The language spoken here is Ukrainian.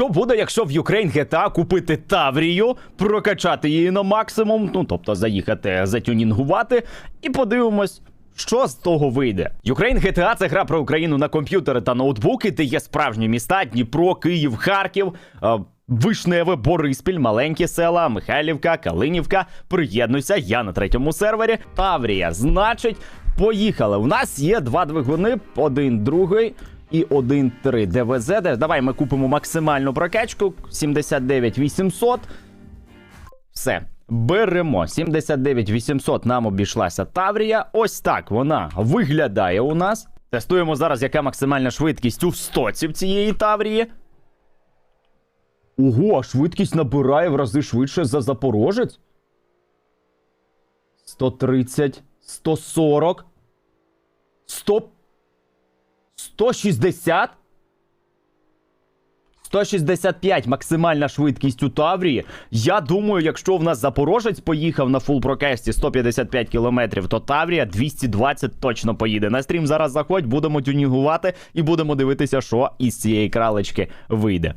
що буде, якщо в Ukraine GTA купити Таврію, прокачати її на максимум, ну тобто заїхати, затюнінгувати, і подивимось. Що з того вийде? Ukraine GTA – це гра про Україну на комп'ютери та ноутбуки, де є справжні міста: Дніпро, Київ, Харків, Вишневе, Бориспіль, маленькі села, Михайлівка, Калинівка. Приєднуйся, я на третьому сервері. Таврія, значить, поїхали. У нас є два двигуни, один другий. І 1.3 ДВЗ. Давай ми купимо максимальну прокачку 79 800. Все. Беремо 79 800 нам обійшлася Таврія. Ось так вона виглядає у нас. Тестуємо зараз, яка максимальна швидкість у стоців цієї Таврії. Ого, а швидкість набирає в рази швидше за Запорожець. 130, 140, 100, 160. 165 максимальна швидкість у Таврії. Я думаю, якщо в нас Запорожець поїхав на фул прокесті 155 кілометрів, то Таврія 220 точно поїде. На стрім зараз заходь, будемо тюнігувати і будемо дивитися, що із цієї кралечки вийде.